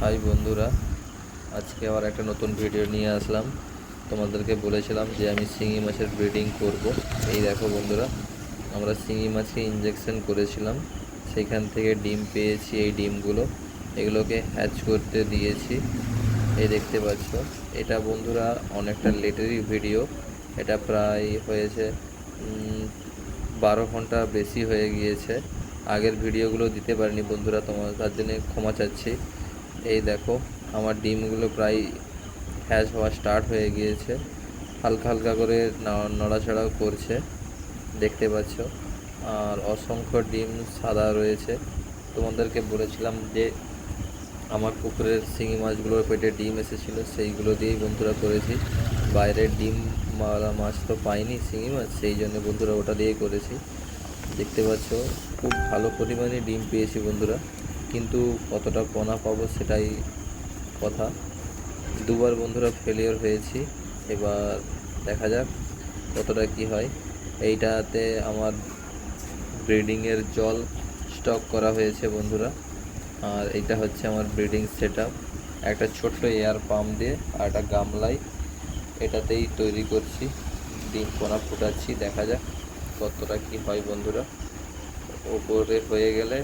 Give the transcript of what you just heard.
High বন্ধুরা, আজকে আবার একটা নতুন ভিডিও নিয়ে আসলাম। তোমাদেরকে বলেছিলাম যে আমি শিঙি মাছের ব্রিডিং করব। এই দেখো বন্ধুরা, আমরা শিঙি মাছকে ইঞ্জেকশন করেছিলাম। সেইখান থেকে ডিম পেয়েছি এই ডিমগুলো। এগুলোকে হ্যাচ করতে দিয়েছি। এই দেখতে পাচ্ছ, এটা বন্ধুরা অনেকটা লেটেরই ভিডিও এটা প্রায় হয়েছে বারো ঘণ্টা বেশি হয়ে গিয়েছে। আগের ভিডিওগুলো দিতে পারিনি বন্ধুরা, তোমার তার জন্য ক্ষমা চাচ্ছি। এই দেখো, আমার ডিমগুলো প্রায় হ্যাচ হওয়া স্টার্ট হয়ে গিয়েছে। হালকা হালকা করে নড়াচড়াও করছে, দেখতে পাচ্ছ। আর অসংখ্য ডিম সাদা রয়েছে। তোমাদেরকে বলেছিলাম যে, আমার পুকুরের শিঙি মাছগুলোর পেটে ডিম এসেছিল, সেইগুলো দিয়েই বন্ধুরা করেছি। বাইরের ডিম মাছ তো পাইনি, শিঙি মাছ, সেই জন্য বন্ধুরা ওটা দিয়েই করেছি। দেখতে পাচ্ছ, খুব ভালো পরিমাণে ডিম পেয়েছি বন্ধুরা। কিন্তু কতটা পোনা পাবো সেটাই কথা। দুবার বন্ধুরা ফেলিওর হয়েছি, এবার দেখা যাক কতটা কি হয়। এইটাতে আমার ব্রিডিংয়ের জল স্টক করা হয়েছে বন্ধুরা। আর এটা হচ্ছে আমার ব্রিডিং সেট একটা ছোট্ট এয়ার পাম্প দিয়ে আর একটা গামলায় এটাতেই তৈরি করছি। ডিম পোনা ফুটাচ্ছি, দেখা যাক কতটা কি হয় বন্ধুরা। ওপরে হয়ে গেলে